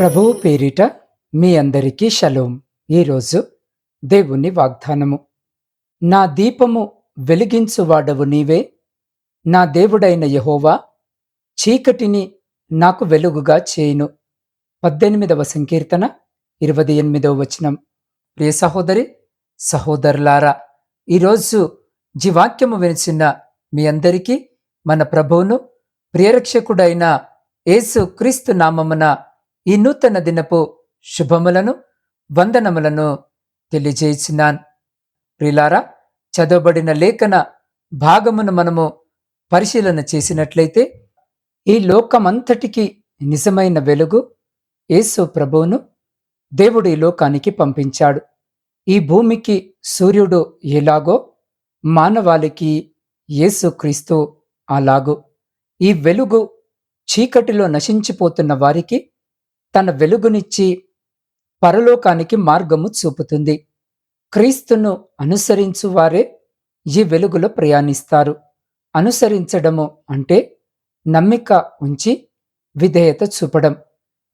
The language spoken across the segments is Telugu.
ప్రభువు పేరిట మీ అందరికీ షలోం. ఈరోజు దేవుని వాగ్దానము. నా దీపము వెలిగించువాడవు నీవే. నా దేవుడైన యహోవా చీకటిని నాకు వెలుగుగా చేయును. పద్దెనిమిదవ సంకీర్తన ఇరవై ఎనిమిదవ వచనం. ప్రియ సహోదరి సహోదరులారా ఈరోజు జీవాక్యము వినిచిన మీ అందరికీ మన ప్రభువును ప్రియరక్షకుడైన యేసు క్రీస్తు నామమున ఈ నూతన దినపు శుభములను వందనములను తెలియజేసినాన్. ప్రిలారా చదవబడిన లేఖన భాగమును మనము పరిశీలన చేసినట్లయితే ఈ లోకమంతటికి నిజమైన వెలుగు యేసు ప్రభువును దేవుడు ఈ లోకానికి పంపించాడు. ఈ భూమికి సూర్యుడు ఎలాగో మానవాళికి యేసుక్రీస్తు అలాగో. ఈ వెలుగు చీకటిలో నశించిపోతున్న వారికి తన వెలుగునిచ్చి పరలోకానికి మార్గము చూపుతుంది. క్రీస్తును అనుసరించు వారే ఈ వెలుగులో ప్రయాణిస్తారు. అనుసరించడము అంటే నమ్మిక ఉంచి విధేయత చూపడం.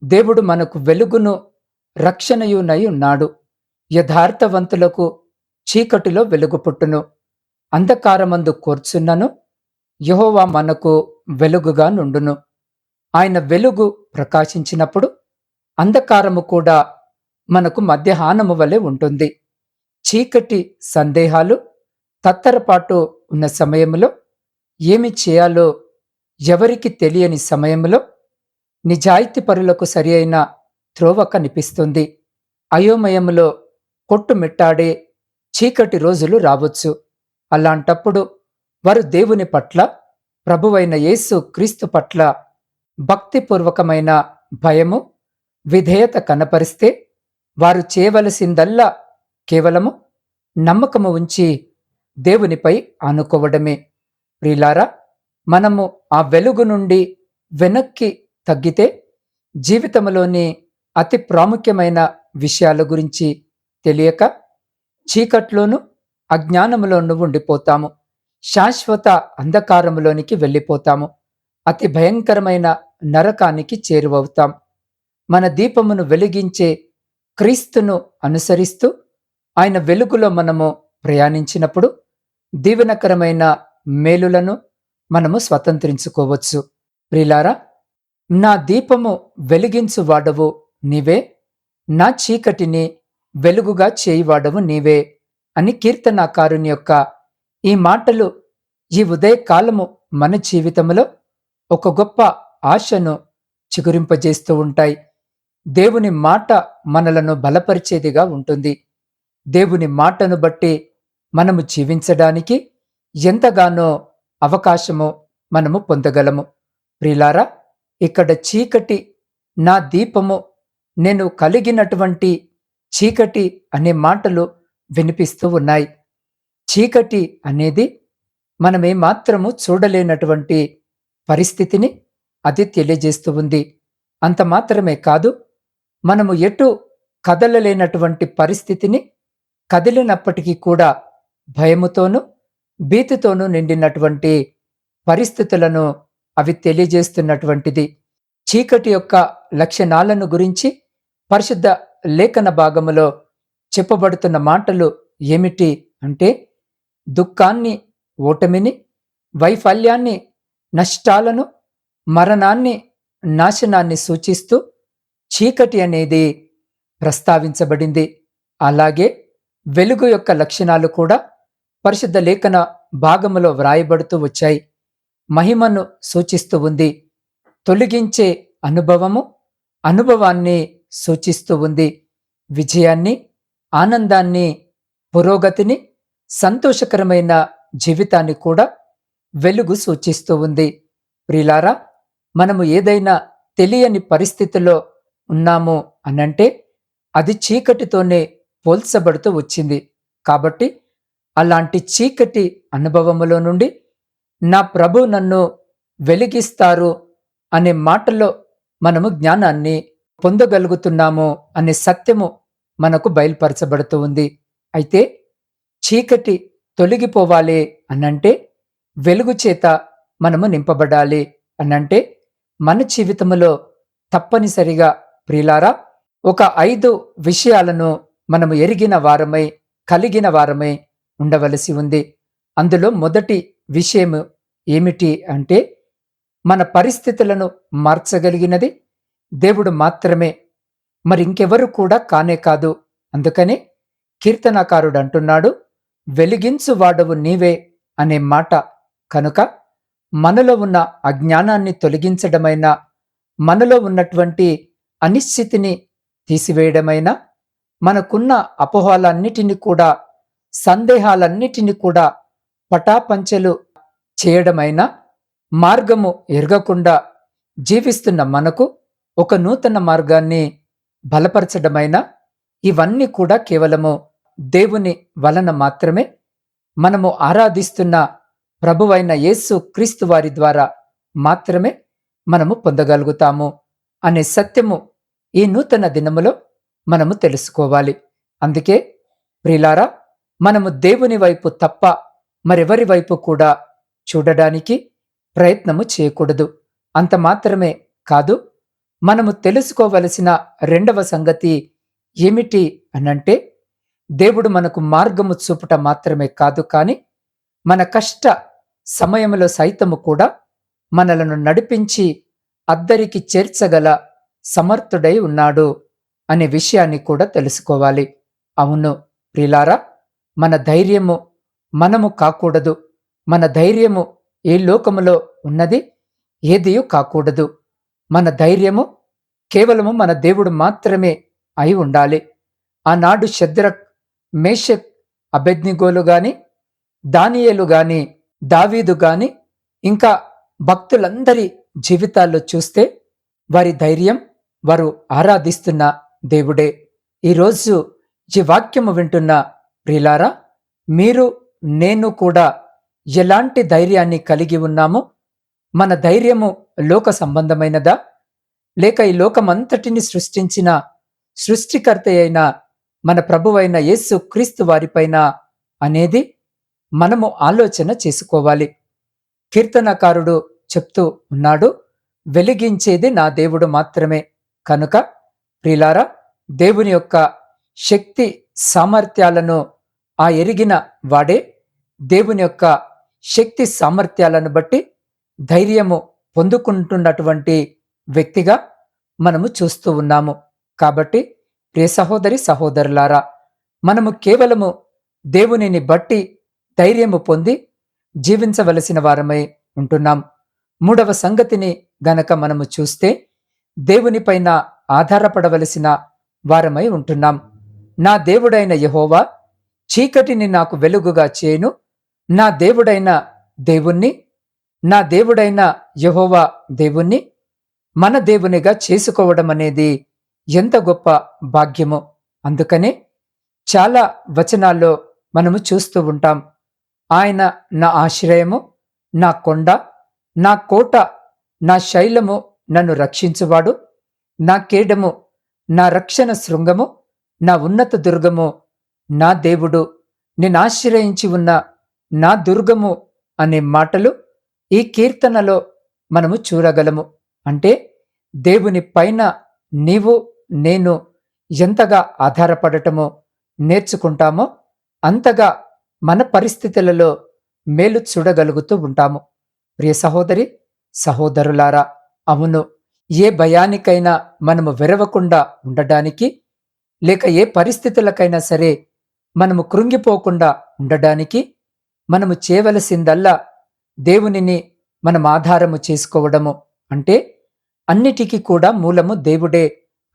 దేవుడు మనకు వెలుగును రక్షణయునై ఉన్నాడు. యథార్థవంతులకు చీకటిలో వెలుగు పుట్టును. అంధకారమందు కూర్చున్నను. యహోవా మనకు వెలుగుగా నుండును. ఆయన వెలుగు ప్రకాశించినప్పుడు అంధకారము కూడా మనకు మధ్యాహ్నము వలె ఉంటుంది. చీకటి సందేహాలు తత్తరపాటు ఉన్న సమయంలో ఏమి చేయాలో ఎవరికి తెలియని సమయంలో నిజాయితీ పరులకు సరి అయిన త్రోవ కనిపిస్తుంది. అయోమయంలో కొట్టుమిట్టాడే చీకటి రోజులు రావచ్చు. అలాంటప్పుడు వారు దేవుని పట్ల ప్రభువైన యేసు క్రీస్తు పట్ల భక్తిపూర్వకమైన భయము విధేయత కనపరిస్తే వారు చేయవలసిందల్లా కేవలము నమ్మకము ఉంచి దేవునిపై ఆనుకోవడమే. ప్రిలారా మనము ఆ వెలుగు నుండి వెనక్కి తగ్గితే జీవితంలోని అతి ప్రాముఖ్యమైన విషయాల గురించి తెలియక చీకట్లోనూ అజ్ఞానంలోనూ ఉండిపోతాము. శాశ్వత అంధకారంలోనికి వెళ్ళిపోతాము. అతి భయంకరమైన నరకానికి చేరువవుతాం. మన దీపమును వెలిగించే క్రీస్తును అనుసరిస్తూ ఆయన వెలుగులో మనము ప్రయాణించినప్పుడు దీవెనకరమైన మేలులను మనము స్వతంత్రించుకోవచ్చు. ప్రిలారా నా దీపము వెలిగించు వాడవు నీవే నా చీకటిని వెలుగుగా చేయివాడవు నీవే అని కీర్తనాకారుని యొక్క ఈ మాటలు ఈ ఉదయకాలము మన జీవితంలో ఒక గొప్ప ఆశను చిగురింపజేస్తూ ఉంటాయి. దేవుని మాట మనలను బలపరిచేదిగా ఉంటుంది. దేవుని మాటను బట్టి మనము జీవించడానికి ఎంతగానో అవకాశము మనము పొందగలము. ప్రిలారా ఇక్కడ చీకటి నా దీపము నేను కలిగినటువంటి చీకటి అనే మాటలు వినిపిస్తూ ఉన్నాయి. చీకటి అనేది మనమే మాత్రము చూడలేనటువంటి పరిస్థితిని అది తెలియజేస్తూ ఉంది. అంత మాత్రమే కాదు మనము ఎటు కదలలేనటువంటి పరిస్థితిని కదిలినప్పటికీ కూడా భయముతోనూ భీతితోనూ నిండినటువంటి పరిస్థితులను అవి తెలియజేస్తున్నటువంటిది. చీకటి యొక్క లక్షణాలను గురించి పరిశుద్ధ లేఖన భాగములో చెప్పబడుతున్న మాటలు ఏమిటి అంటే దుఃఖాన్ని ఓటమిని వైఫల్యాన్ని నష్టాలను మరణాన్ని నాశనాన్ని సూచిస్తూ చీకటి అనేది ప్రస్తావించబడింది. అలాగే వెలుగు యొక్క లక్షణాలు కూడా పరిశుద్ధ లేఖన భాగములో వ్రాయబడుతూ వచ్చాయి. మహిమను సూచిస్తూ ఉంది. తొలగించే అనుభవము అనుభవాన్ని సూచిస్తూ ఉంది. విజయాన్ని ఆనందాన్ని పురోగతిని సంతోషకరమైన జీవితాన్ని కూడా వెలుగు సూచిస్తూ ఉంది. ప్రిలారా మనము ఏదైనా తెలియని పరిస్థితిలో ఉన్నాము అనంటే అది చీకటితోనే పోల్చబడుతూ వచ్చింది. కాబట్టి అలాంటి చీకటి అనుభవములో నుండి నా ప్రభు నన్ను వెలిగిస్తారు అనే మాటలో మనము జ్ఞానాన్ని పొందగలుగుతున్నాము అనే సత్యము మనకు బయలుపరచబడుతూ ఉంది. అయితే చీకటి తొలగిపోవాలి అనంటే వెలుగు చేత మనము నింపబడాలి అనంటే మన జీవితంలో తప్పనిసరిగా ప్రిలారా ఒక ఐదు విషయాలను మనము ఎరిగిన వారమై కలిగిన వారమై ఉండవలసి ఉంది. అందులో మొదటి విషయం ఏమిటి అంటే మన పరిస్థితులను మార్చగలిగినది దేవుడు మాత్రమే. మరి ఇంకెవరు కూడా కానే కాదు. అందుకని కీర్తనాకారుడు అంటున్నాడు వెలిగించు వాడవు నీవే అనే మాట. కనుక మనలో ఉన్న అజ్ఞానాన్ని తొలగించడమైనా మనలో ఉన్నటువంటి అనిశ్చితిని తీసివేయడమైనా మనకున్న అపోహాలన్నిటిని కూడా సందేహాలన్నిటిని కూడా పటాపంచలు చేయడమైనా మార్గము ఎరగకుండా జీవిస్తున్న మనకు ఒక నూతన మార్గాన్ని బలపరచడమైనా ఇవన్నీ కూడా కేవలము దేవుని వలన మాత్రమే. మనము ఆరాధిస్తున్న ప్రభువైన యేసు క్రీస్తు వారి ద్వారా మాత్రమే మనము పొందగలుగుతాము. అనే సత్యము ఈ నూతన దినములో మనము తెలుసుకోవాలి. అందుకే ప్రిలారా మనము దేవుని వైపు తప్ప మరెవరి వైపు కూడా చూడడానికి ప్రయత్నము చేయకూడదు. అంత మాత్రమే కాదు మనము తెలుసుకోవలసిన రెండవ సంగతి ఏమిటి అనంటే దేవుడు మనకు మార్గము చూపుట మాత్రమే కాదు కాని మన కష్ట సమయంలో సైతము కూడా మనలను నడిపించి అద్దరికి చేర్చగల సమర్థుడై ఉన్నాడు అనే విషయాన్ని కూడా తెలుసుకోవాలి. అవును ప్రిలారా మన ధైర్యము మనము కాకూడదు. మన ధైర్యము ఏ లోకములో ఉన్నది ఏదియూ కాకూడదు. మన ధైర్యము కేవలము మన దేవుడు మాత్రమే అయి ఉండాలి. ఆనాడు శద్రక్ మేషక్ అభెజ్ఞగోలు గాని దానియేలు గాని దావీదు గాని ఇంకా భక్తులందరి జీవితాల్లో చూస్తే వారి ధైర్యం వారు ఆరాధిస్తున్న దేవుడే. ఈరోజు ఈ వాక్యము వింటున్న ప్రిలారా మీరు నేను కూడా ఎలాంటి ధైర్యాన్ని కలిగి ఉన్నామో మన ధైర్యము లోక సంబంధమైనదా? లేక ఈ లోకమంతటిని సృష్టించిన సృష్టికర్త అయిన మన ప్రభువైన యేసు క్రీస్తు వారిపైన అనేది మనము ఆలోచన చేసుకోవాలి. కీర్తనకారుడు చెప్తూ ఉన్నాడు వెలిగించేది నా దేవుడు మాత్రమే. కనుక ప్రిలారా దేవుని యొక్క శక్తి సామర్థ్యాలను ఆ ఎరిగిన వాడే దేవుని యొక్క శక్తి సామర్థ్యాలను బట్టి ధైర్యము పొందుకుంటున్నటువంటి వ్యక్తిగా మనము చూస్తూ ఉన్నాము. కాబట్టి ప్రియ సహోదరి సహోదరులారా మనము కేవలము దేవునిని బట్టి ధైర్యము పొంది జీవించవలసిన వారమై ఉంటున్నాం. మూడవ సంగతిని గనక మనము చూస్తే దేవునిపైన ఆధారపడవలసిన వారమై ఉంటున్నాం. నా దేవుడైన యహోవా చీకటిని నాకు వెలుగుగా చేయను. నా దేవుడైన దేవుణ్ణి నా దేవుడైన యహోవా దేవుణ్ణి మన దేవునిగా చేసుకోవడం అనేది ఎంత గొప్ప భాగ్యమో. అందుకనే చాలా వచనాల్లో మనము చూస్తూ ఉంటాం. ఆయన నా ఆశ్రయము నా కొండ నా కోట నా శైలము నన్ను రక్షించువాడు. నా కేడము నా రక్షణ శృంగము నా ఉన్నత దుర్గము నా దేవుడు. నేను ఆశ్రయించి ఉన్న నా దుర్గము అనే మాటలు ఈ కీర్తనలో మనము చూడగలము. అంటే దేవుని పైన నీవు నేను ఎంతగా ఆధారపడటమో నేర్చుకుంటామో అంతగా మన పరిస్థితులలో మేలు చూడగలుగుతూ ఉంటాము. ప్రియ సహోదరి సహోదరులారా అవును ఏ భయానికైనా మనము వెరవకుండా ఉండడానికి లేక ఏ పరిస్థితులకైనా సరే మనము కృంగిపోకుండా ఉండడానికి మనము చేయవలసిందల్లా దేవునిని మనం ఆధారము చేసుకోవడము. అంటే అన్నిటికీ కూడా మూలము దేవుడే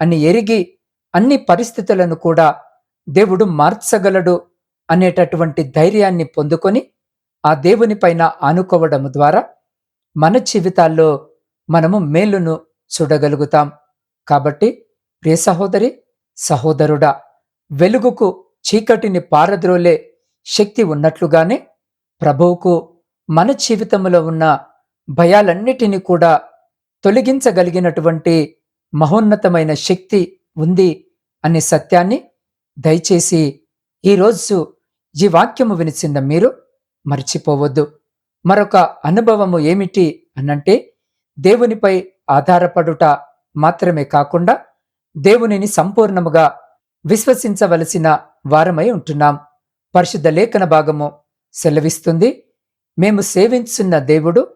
అని ఎరిగి అన్ని పరిస్థితులను కూడా దేవుడు మార్చగలడు అనేటటువంటి ధైర్యాన్ని పొందుకొని ఆ దేవుని పైన ఆనుకోవడము ద్వారా మన జీవితాల్లో మనము మేలును చూడగలుగుతాం. కాబట్టి ప్రియ సహోదరి సహోదరుడా వెలుగుకు చీకటిని పారద్రోలే శక్తి ఉన్నట్లుగానే ప్రభువుకు మన జీవితంలో ఉన్న భయాలన్నిటినీ కూడా తొలగించగలిగినటువంటి మహోన్నతమైన శక్తి ఉంది అనే సత్యాన్ని దయచేసి ఈరోజు ఈ వాక్యము వినిచిన మీరు. మర్చిపోవద్దు. మరొక అనుభవము ఏమిటి అనంటే దేవునిపై ఆధారపడుట మాత్రమే కాకుండా దేవునిని సంపూర్ణముగా విశ్వసించవలసిన వారమై ఉంటున్నాం. పరిశుద్ధ లేఖన భాగము సెలవిస్తుంది మేము సేవించున్న దేవుడు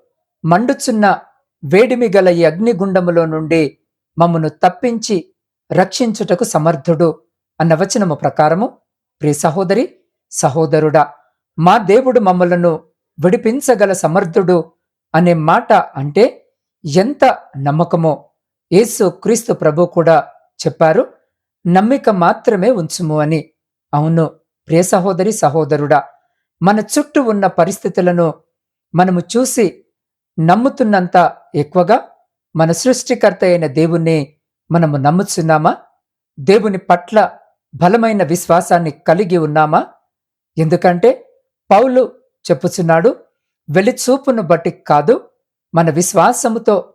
మండుచున్న వేడిమి గల ఈ అగ్నిగుండములో నుండి మమ్మను తప్పించి రక్షించుటకు సమర్థుడు అన్న వచనము ప్రకారము ప్రియ సహోదరి సహోదరుడా మా దేవుడు మమ్మలను విడిపించగల సమర్థుడు అనే మాట అంటే ఎంత నమ్మకమో. యేసు క్రీస్తు ప్రభు కూడా చెప్పారు నమ్మిక మాత్రమే ఉంచుము అని. అవును ప్రియ సహోదరి సహోదరుడా మన చుట్టూ ఉన్న పరిస్థితులను మనము చూసి నమ్ముతున్నంత ఎక్కువగా మన సృష్టికర్త అయిన దేవుణ్ణి మనము నమ్ముచున్నామా? దేవుని పట్ల బలమైన విశ్వాసాన్ని కలిగి ఉన్నామా? ఎందుకంటే పౌలు చెప్పుచున్నాడు వెలిచూపును బట్టి కాదు మన విశ్వాసముతో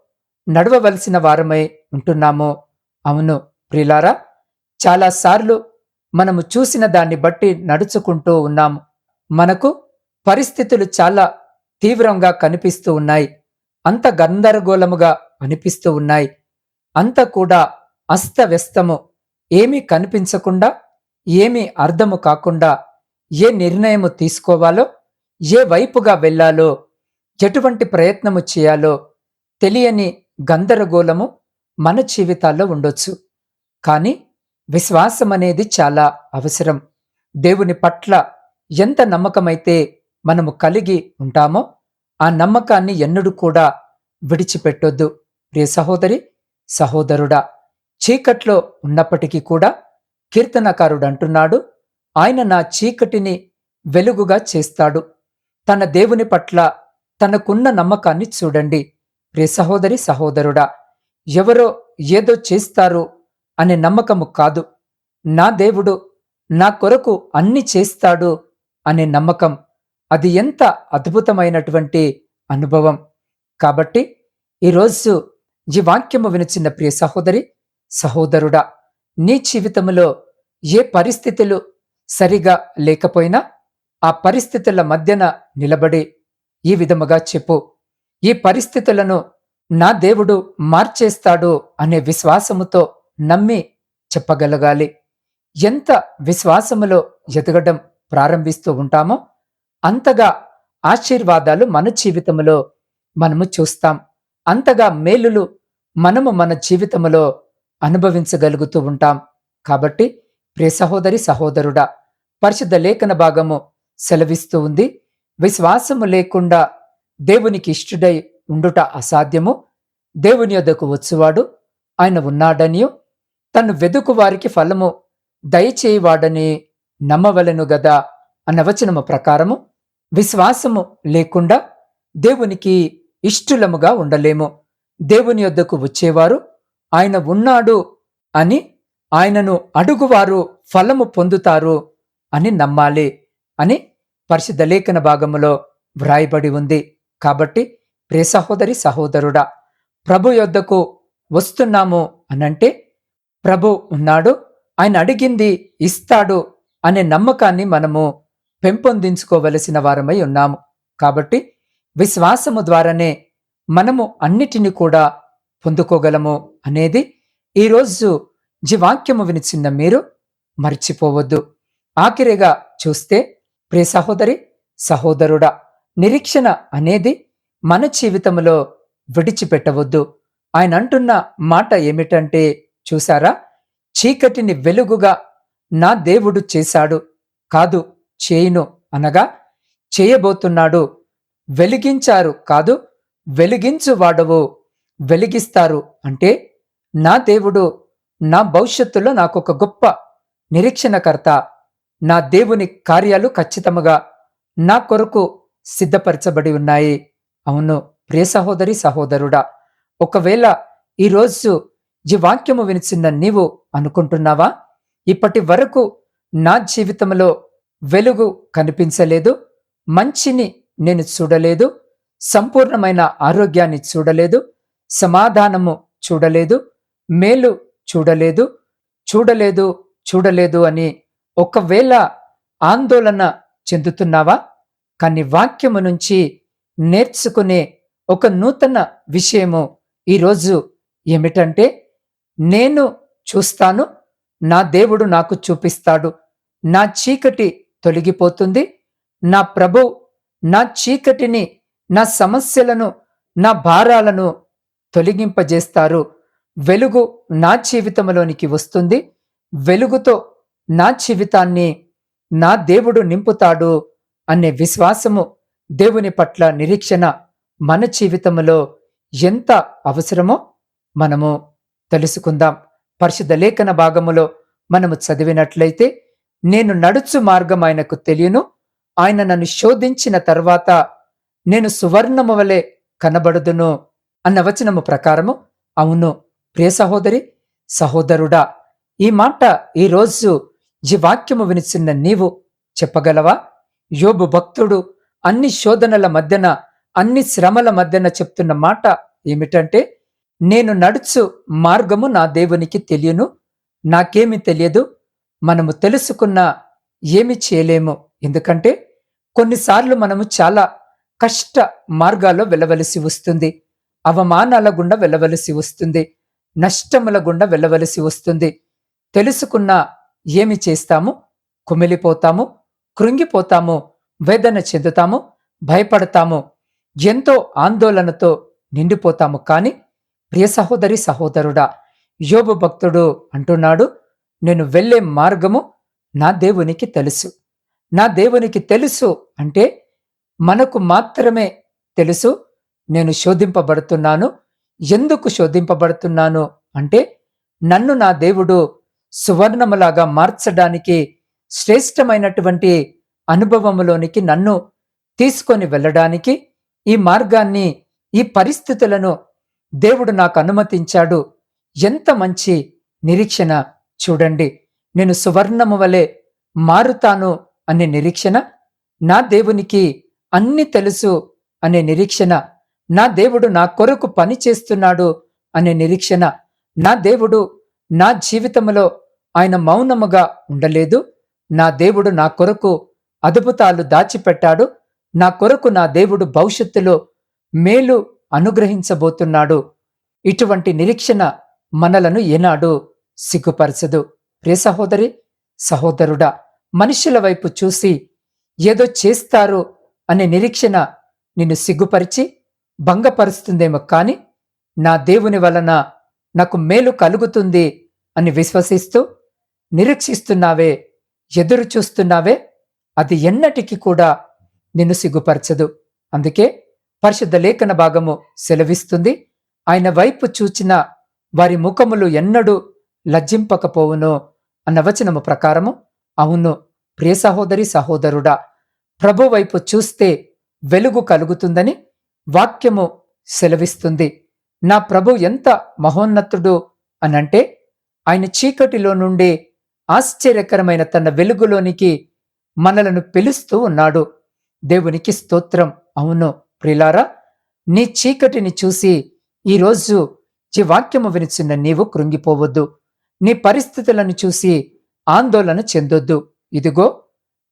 నడవవలసిన వారమై ఉంటున్నాము. అవును ప్రిలారా చాలాసార్లు మనము చూసిన దాన్ని బట్టి నడుచుకుంటూ ఉన్నాము. మనకు పరిస్థితులు చాలా తీవ్రంగా కనిపిస్తూ ఉన్నాయి. అంత గందరగోళముగా అనిపిస్తూ ఉన్నాయి. అంత కూడా అస్తవ్యస్తము. ఏమీ కనిపించకుండా ఏమీ అర్థము కాకుండా ఏ నిర్ణయము తీసుకోవాలో ఏ వైపుగా వెళ్ళాలో ఎటువంటి ప్రయత్నము చేయాలో తెలియని గందరగోళము మన జీవితాల్లో ఉండొచ్చు. కానీ విశ్వాసం అనేది చాలా అవసరం. దేవుని పట్ల ఎంత నమ్మకమైతే మనము కలిగి ఉంటామో ఆ నమ్మకాన్ని ఎన్నడూ కూడా విడిచిపెట్టొద్దు. ప్రియ సహోదరి సహోదరుడా చీకట్లో ఉన్నప్పటికీ కూడా కీర్తనకారుడు అంటున్నాడు ఆయన నా చీకటిని వెలుగుగా చేస్తాడు. తన దేవుని పట్ల తనకున్న నమ్మకాన్ని చూడండి. ప్రియ సహోదరి సహోదరుడా ఎవరో ఏదో చేస్తారు అనే నమ్మకము కాదు. నా దేవుడు నా కొరకు అన్ని చేస్తాడు అనే నమ్మకం. అది ఎంత అద్భుతమైనటువంటి అనుభవం. కాబట్టి ఈరోజు ఈ వాక్యము వినిచిన ప్రియ సహోదరి సహోదరుడా నీ జీవితంలో ఏ పరిస్థితులు సరిగా లేకపోయినా ఆ పరిస్థితుల మధ్యన నిలబడి ఈ విధముగా చెప్పు. ఈ పరిస్థితులను నా దేవుడు మార్చేస్తాడు అనే విశ్వాసముతో నమ్మి చెప్పగలగాలి. ఎంత విశ్వాసములో ఎదగడం ప్రారంభిస్తూ ఉంటామో అంతగా ఆశీర్వాదాలు మన జీవితంలో మనము చూస్తాం. అంతగా మేలులు మనము మన జీవితంలో అనుభవించగలుగుతూ ఉంటాం. కాబట్టి ప్రియ సహోదరి సహోదరుడా పరిశుద్ధ లేఖన భాగము సెలవిస్తూ ఉంది. విశ్వాసము లేకుండా దేవునికి ఇష్టుడై ఉండుట అసాధ్యము. దేవుని యొద్దకు వచ్చువాడు ఆయన ఉన్నాడనియు. తను వెదుకు వారికి ఫలము దయచేయవాడని నమ్మవలెను గదా అన్న వచనము ప్రకారము. విశ్వాసము లేకుండా దేవునికి ఇష్టులముగా ఉండలేము. దేవుని యొద్దకు వచ్చేవారు ఆయన ఉన్నాడు అని ఆయనను అడుగువారు ఫలము పొందుతారు అని నమ్మాలి అని పరిశుద్ధ లేఖన భాగములో వ్రాయబడి ఉంది. కాబట్టి ప్రే సహోదరి సహోదరుడా ప్రభు యొద్దకు వస్తున్నాము అనంటే ప్రభు ఉన్నాడు ఆయన అడిగింది ఇస్తాడు అనే నమ్మకాన్ని మనము పెంపొందించుకోవలసిన వారమై ఉన్నాము. కాబట్టి విశ్వాసము ద్వారానే మనము అన్నిటిని కూడా పొందుకోగలము అనేది ఈరోజు జీవాక్యము వినిచిన్న మీరు మర్చిపోవద్దు. ఆఖరిగా చూస్తే ప్రియ సహోదరి సహోదరుడా నిరీక్షణ అనేది మన జీవితంలో విడిచిపెట్టవద్దు. ఆయన అంటున్న మాట ఏమిటంటే చూసారా చీకటిని వెలుగుగా నా దేవుడు చేశాడు. కాదు చేయును అనగా చేయబోతున్నాడు. వెలిగించారు కాదు వెలిగించువాడవు వెలిగిస్తారు అంటే నా దేవుడు నా భవిష్యత్తులో నాకొక గొప్ప నిరీక్షణకర్త నా దేవుని కార్యాలు ఖచ్చితముగా నా కొరకు సిద్ధపరచబడి ఉన్నాయి. అవును ప్రియ సహోదరి సహోదరుడా ఒకవేళ ఈరోజు ఈ వాక్యము వినిచిన్న నీవు అనుకుంటున్నావా? ఇప్పటి వరకు నా జీవితంలో వెలుగు కనిపించలేదు మంచిని నేను చూడలేదు సంపూర్ణమైన ఆరోగ్యాన్ని చూడలేదు సమాధానము చూడలేదు మేలు చూడలేదు చూడలేదు చూడలేదు అని ఒకవేళ ఆందోళన చెందుతున్నావా? కానీ వాక్యము నుంచి నేర్చుకునే ఒక నూతన విషయము ఈరోజు ఏమిటంటే నేను చూస్తాను నా దేవుడు నాకు చూపిస్తాడు నా చీకటి తొలగిపోతుంది నా ప్రభు నా చీకటిని నా సమస్యలను నా భారాలను తొలగింపజేస్తారు. వెలుగు నా జీవితంలోనికి వస్తుంది వెలుగుతో నా జీవితాన్ని నా దేవుడు నింపుతాడు అనే విశ్వాసము దేవుని పట్ల నిరీక్షణ మన జీవితంలో ఎంత అవసరమో మనము తెలుసుకుందాం. పరిశుద్ధ లేఖన భాగములో మనము చదివినట్లయితే నేను నడుచు మార్గం ఆయనకు తెలియను ఆయన నన్ను శోధించిన తర్వాత నేను సువర్ణము వలె కనబడుదును అన్న వచనము ప్రకారము అవును. ప్రియ సహోదరి సహోదరుడా ఈ మాట ఈరోజు ఈ వాక్యము వినిచిన్న నీవు చెప్పగలవా? యోబు భక్తుడు అన్ని శోధనల మధ్యన అన్ని శ్రమల మధ్యన చెప్తున్న మాట ఏమిటంటే నేను నడుచు మార్గము నా దేవునికి తెలియను నాకేమి తెలియదు మనము తెలుసుకున్న ఏమి చేయలేము. ఎందుకంటే కొన్నిసార్లు మనము చాలా కష్ట మార్గాల్లో వెళ్ళవలసి వస్తుంది అవమానాల గుండా వెళ్ళవలసి వస్తుంది నష్టముల గుండా వెళ్ళవలసి వస్తుంది తెలుసుకున్న ఏమి చేస్తాము? కుమిలిపోతాము కృంగిపోతాము వేదన చెందుతాము భయపడతాము ఎంతో ఆందోళనతో నిండిపోతాము. కానీ ప్రియ సహోదరి సహోదరుడా యోబు భక్తుడు అంటున్నాడు నేను వెళ్ళే మార్గము నా దేవునికి తెలుసు. నా దేవునికి తెలుసు అంటే మనకు మాత్రమే తెలుసు. నేను శోధింపబడుతున్నాను. ఎందుకు శోధింపబడుతున్నాను అంటే నన్ను నా దేవుడు సువర్ణములాగా మార్చడానికి శ్రేష్టమైనటువంటి అనుభవములోనికి నన్ను తీసుకొని వెళ్ళడానికి ఈ మార్గాన్ని ఈ పరిస్థితులను దేవుడు నాకు అనుమతించాడు. ఎంత మంచి నిరీక్షణ చూడండి. నేను సువర్ణము వలె మారుతాను అనే నిరీక్షణ నా దేవునికి అన్ని తెలుసు అనే నిరీక్షణ నా దేవుడు నా కొరకు పని చేస్తున్నాడు అనే నిరీక్షణ నా దేవుడు నా జీవితంలో ఆయన మౌనముగా ఉండలేదు. నా దేవుడు నా కొరకు అద్భుతాలు దాచిపెట్టాడు. నా కొరకు నా దేవుడు భవిష్యత్తులో మేలు అనుగ్రహించబోతున్నాడు. ఇటువంటి నిరీక్షణ మనలను ఏనాడు సిగ్గుపరచదు. ప్రియ సహోదరి సహోదరుడా మనుషుల వైపు చూసి ఏదో చేస్తారు అనే నిరీక్షణ నిన్ను సిగ్గుపరిచి భంగపరుస్తుందేమో కాని నా దేవుని వలన నాకు మేలు కలుగుతుంది అని విశ్వసిస్తూ నిరీక్షిస్తున్నావే ఎదురు చూస్తున్నావే అది ఎన్నటికి కూడా నిన్ను సిగ్గుపరచదు. అందుకే పరిశుద్ధ లేఖన భాగము సెలవిస్తుంది. ఆయన వైపు చూచిన వారి ముఖములు ఎన్నడూ లజ్జింపకపోవును అన్న వచనము ప్రకారము అవును ప్రియ సహోదరి సహోదరుడా ప్రభు వైపు చూస్తే వెలుగు కలుగుతుందని వాక్యము సెలవిస్తుంది. నా ప్రభు ఎంత మహోన్నతుడు అనంటే ఆయన చీకటిలో నుండి ఆశ్చర్యకరమైన తన వెలుగులోనికి మనలను పిలుస్తూ ఉన్నాడు. దేవునికి స్తోత్రం. అవును ప్రిలారా నీ చీకటిని చూసి ఈరోజు ఈ వాక్యము వినిచిన నీవు కృంగిపోవద్దు. నీ పరిస్థితులను చూసి ఆందోళన చెందొద్దు. ఇదిగో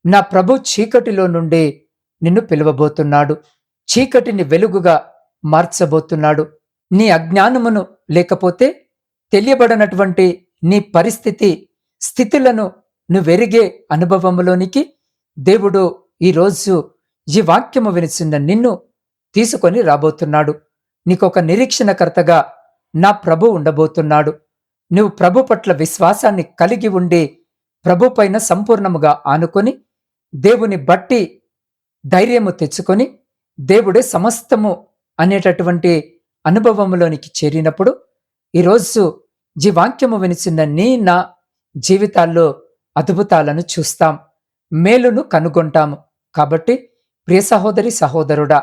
నా ప్రభు చీకటిలో నుండి నిన్ను పిలువబోతున్నాడు. చీకటిని వెలుగుగా మార్చబోతున్నాడు. నీ అజ్ఞానమును లేకపోతే తెలియబడనటువంటి నీ పరిస్థితి స్థితులను నువ్వెరిగే అనుభవములోనికి దేవుడు ఈరోజు ఈ వాక్యము వినిచిన నిన్ను తీసుకొని రాబోతున్నాడు. నీకొక నిరీక్షణకర్తగా నా ప్రభు ఉండబోతున్నాడు. నువ్వు ప్రభు పట్ల విశ్వాసాన్ని కలిగి ఉండి ప్రభు పైన సంపూర్ణముగా ఆనుకొని దేవుని బట్టి ధైర్యము తెచ్చుకొని దేవుడే సమస్తము అనేటటువంటి అనుభవములోనికి చేరినప్పుడు ఈరోజు జీ వాక్యము వినిచిన నీ నా జీవితాల్లో అద్భుతాలను చూస్తాం. మేలును కనుగొంటాము. కాబట్టి ప్రియ సహోదరి సహోదరుడా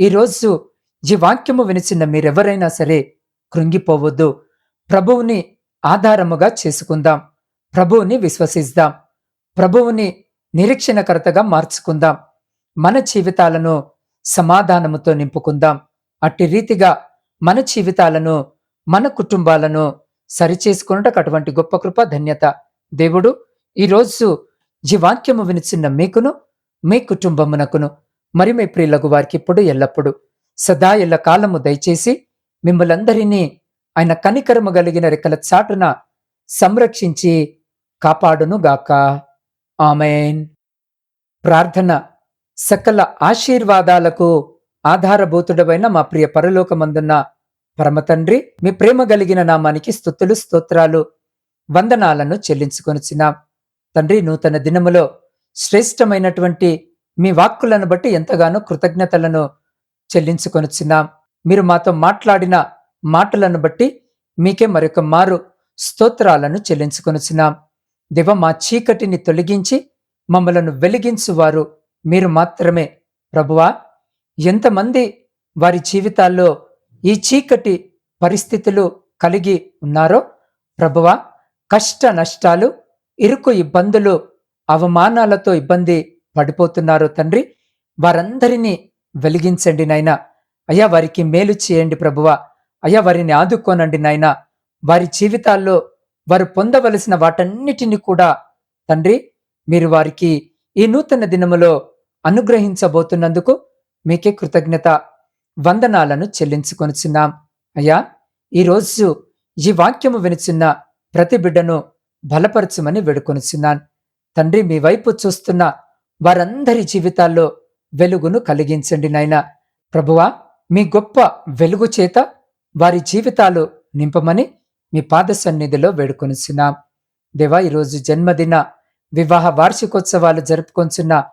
ఈరోజు ఈ వాక్యము వినిచిన మీరెవరైనా సరే కృంగిపోవద్దు. ప్రభువుని ఆధారముగా చేసుకుందాం. ప్రభువుని విశ్వసిద్దాం ప్రభువుని నిరీక్షణకర్తగా మార్చుకుందాం. మన జీవితాలను సమాధానముతో నింపుకుందాం. అట్టి రీతిగా మన జీవితాలను మన కుటుంబాలను సరిచేసుకున్నటకు అటువంటి గొప్ప కృప ధన్యత దేవుడు. ఈరోజు ఈ వాక్యము వినిచిన్న మీకును మీ కుటుంబమునకును మరి మీ ప్రియులకు వారికి ఇప్పుడు ఎల్లప్పుడు సదా ఎల్ల కాలము దయచేసి మిమ్మలందరినీ ఆయన కనికరము కలిగిన రెక్కల చాటున సంరక్షించి కాపాడునుగాక ఆమెన్. ప్రార్థన సకల ఆశీర్వాదాలకు ఆధారభూతుడమైన మా ప్రియ పరలోకమందున్న పరమతండ్రి మీ ప్రేమ కలిగిన నామానికి స్థుతులు స్తోత్రాలు వందనాలను చెల్లించుకొనిచ్చినాం తండ్రి నూతన దినములో శ్రేష్టమైనటువంటి మీ వాక్కులను బట్టి ఎంతగానో కృతజ్ఞతలను చెల్లించుకొనిచ్చినాం మీరు మాతో మాట్లాడిన మాటలను బట్టి మీకే మరొక మారు స్తోత్రాలను చెల్లించుకొనిచ్చినాం దివ మా చీకటిని తొలగించి మమ్మలను వెలిగించువారు మీరు మాత్రమే. ప్రభువా ఎంతమంది వారి జీవితాల్లో ఈ చీకటి పరిస్థితులు కలిగి ఉన్నారో ప్రభువ కష్ట నష్టాలు ఇరుకు ఇబ్బందులు అవమానాలతో ఇబ్బంది పడిపోతున్నారో తండ్రి. వారందరినీ వెలిగించండి నాయనా. అయ్యా వారికి మేలు చేయండి ప్రభువ. అయ్యా వారిని ఆదుకోనండి నాయనా. వారి జీవితాల్లో వారు పొందవలసిన వాటన్నిటిని కూడా తండ్రి మీరు వారికి ఈ నూతన దినములో అనుగ్రహించబోతున్నందుకు మీకే కృతజ్ఞత వందనాలను చెల్లించుకొనిచున్నాం. అయ్యా ఈరోజు ఈ వాక్యము వినిచున్న ప్రతి బిడ్డను బలపరచమని వేడుకొనిచున్నాను. తండ్రి మీ వైపు చూస్తున్న వారందరి జీవితాల్లో వెలుగును కలిగించండి నాయన. ప్రభువా మీ గొప్ప వెలుగు చేత వారి జీవితాలు నింపమని మీ పాద సన్నిధిలో వేడుకొనిచున్నాం. దేవా ఈరోజు జన్మదిన వివాహ వార్షికోత్సవాలు జరుపుకొంచున్న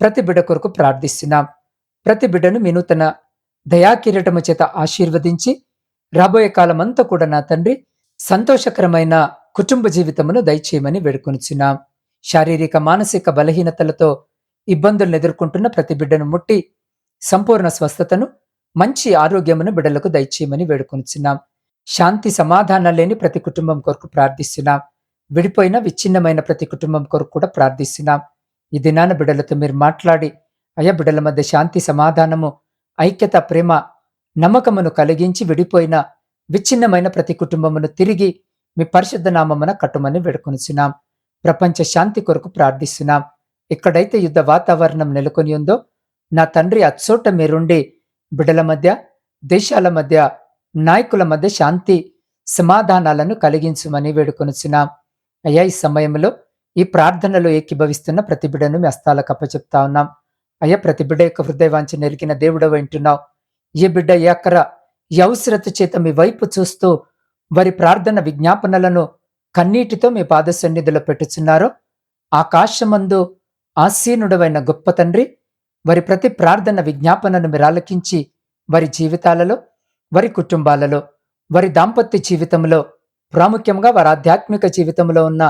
ప్రతి బిడ్డ కొరకు ప్రార్థిస్తున్నాం. ప్రతి బిడ్డను మీ నూతన దయాకిరీటము చేత ఆశీర్వదించి రాబోయే కాలమంతా కూడా నా తండ్రి సంతోషకరమైన కుటుంబ జీవితమును దయచేయమని వేడుకొనిచున్నాం. శారీరక మానసిక బలహీనతలతో ఇబ్బందులను ఎదుర్కొంటున్న ప్రతి బిడ్డను ముట్టి సంపూర్ణ స్వస్థతను మంచి ఆరోగ్యమును బిడ్డలకు దయచేయమని వేడుకొనిచున్నాం. శాంతి సమాధానం లేని ప్రతి కుటుంబం కొరకు ప్రార్థిస్తున్నాం. విడిపోయిన విచ్ఛిన్నమైన ప్రతి కుటుంబం కొరకు కూడా ప్రార్థిస్తున్నాం. ఈ దినాన బిడ్డలతో మీరు మాట్లాడి అయ్యా బిడ్డల మధ్య శాంతి సమాధానము ఐక్యత ప్రేమ నమ్మకమును కలిగించి విడిపోయిన విచ్ఛిన్నమైన ప్రతి కుటుంబమును తిరిగి మీ పరిశుద్ధ నామమున కట్టుమని వేడుకొనిచున్నాం. ప్రపంచ శాంతి కొరకు ప్రార్థిస్తున్నాం. ఎక్కడైతే యుద్ధ వాతావరణం నెలకొని ఉందో నా తండ్రి అచ్చోట మీరుండి బిడ్డల మధ్య దేశాల మధ్య నాయకుల మధ్య శాంతి సమాధానాలను కలిగించమని వేడుకొనిచున్నాం. అయ్యా ఈ సమయంలో ఈ ప్రార్థనలో ఏకీభవిస్తున్న ప్రతి బిడను మీ హస్తాలకు అప్పచెప్తా ఉన్నాం. అయ్యా ప్రతి బిడ్డ యొక్క హృదయవాంచి నెలిగిన దేవుడ వింటున్నావు ఏ బిడ్డ ఏ అక్కర ఈ అవసరత చేత మీ వైపు చూస్తూ వారి ప్రార్థన విజ్ఞాపనలను కన్నీటితో మీ పాద సన్నిధిలో పెట్టుచున్నారో ఆకాశమందు ఆసీనుడవైన గొప్ప తండ్రి వారి ప్రతి ప్రార్థన విజ్ఞాపనను మీరు ఆలకించి వారి జీవితాలలో వారి కుటుంబాలలో వారి దాంపత్య జీవితంలో ప్రాముఖ్యంగా వారి ఆధ్యాత్మిక జీవితంలో ఉన్న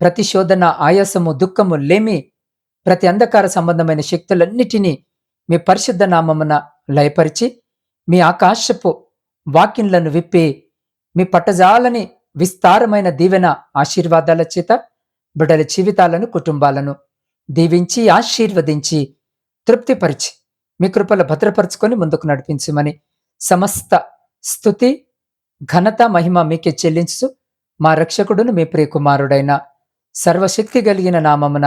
ప్రతిశోధన ఆయాసము దుఃఖము లేమి ప్రతి అంధకార సంబంధమైన శక్తులన్నిటినీ మీ పరిశుద్ధ నామమున లయపరిచి మీ ఆకాశపు వాకిన్లను విప్పి మీ పట్టజాలని విస్తారమైన దీవెన ఆశీర్వాదాల చేత బిడ్డల జీవితాలను కుటుంబాలను దీవించి ఆశీర్వదించి తృప్తిపరిచి మీ కృపలు భద్రపరుచుకొని ముందుకు నడిపించమని సమస్త స్థుతి ఘనత మహిమ మీకే చెల్లించు మా రక్షకుడును మీ ప్రియకుమారుడైన సర్వశక్తి కలిగిన నామమున